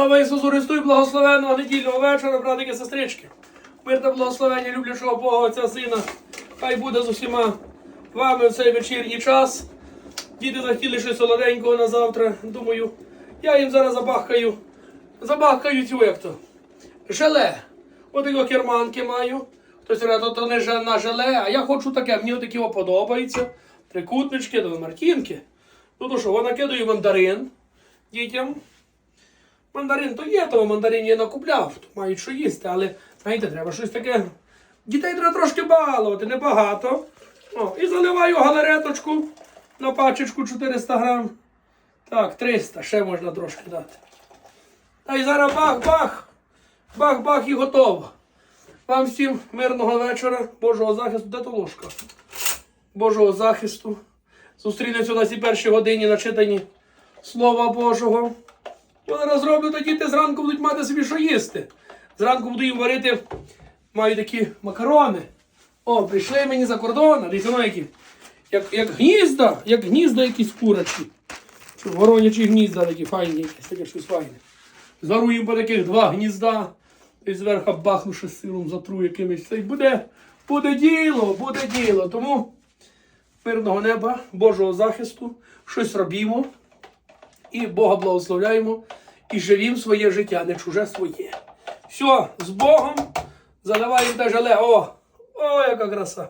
Слава Ісусу Христу і благословенного недільного вечора, братики сестрички. Мир та благословення люблячого Бога Отця Сина. Хай буде з усіма вами в цей вечірній час. Діти захотіли щось солоденького на завтра. Думаю, я їм зараз забахкаю. Забахкаю цю як то. Желе. От його керманки маю. Хтось каже, то, не на желе, а я хочу таке, мені такі подобається. Трикутнички, до мартінки. Ну то що, вона кидаю мандарин дітям. Мандарин то є, того мандарин я накупляв, то мають що їсти, але знаєте, треба щось таке. Дітей треба трошки балувати, небагато. О, і заливаю галереточку на пачечку 400 грам. Так, 300, ще можна трошки дати. Та й зараз бах-бах! Бах-бах і готово. Вам всім мирного вечора, Божого захисту, де то ложка? Божого захисту. Зустрінемося на цій першій годині на читанні Слова Божого. Я зараз зроблю, то діти зранку будуть мати собі що їсти. Зранку буду їм варити, маю такі макарони. О, прийшли мені за кордон, дивіться ну, які. Як, як гнізда, як гнізда якісь курачі. Чи воронячі гнізда такі файні, якісь таке щось файне. Зару їм по таких два гнізда. І зверху бахнувши сиром затру якимось. Це буде, буде діло, буде діло. Тому мирного неба, Божого захисту, щось робімо і Бога благословляємо і живім своє життя, не чуже своє. Все, з Богом Задавай даже Лего. О, о, яка краса.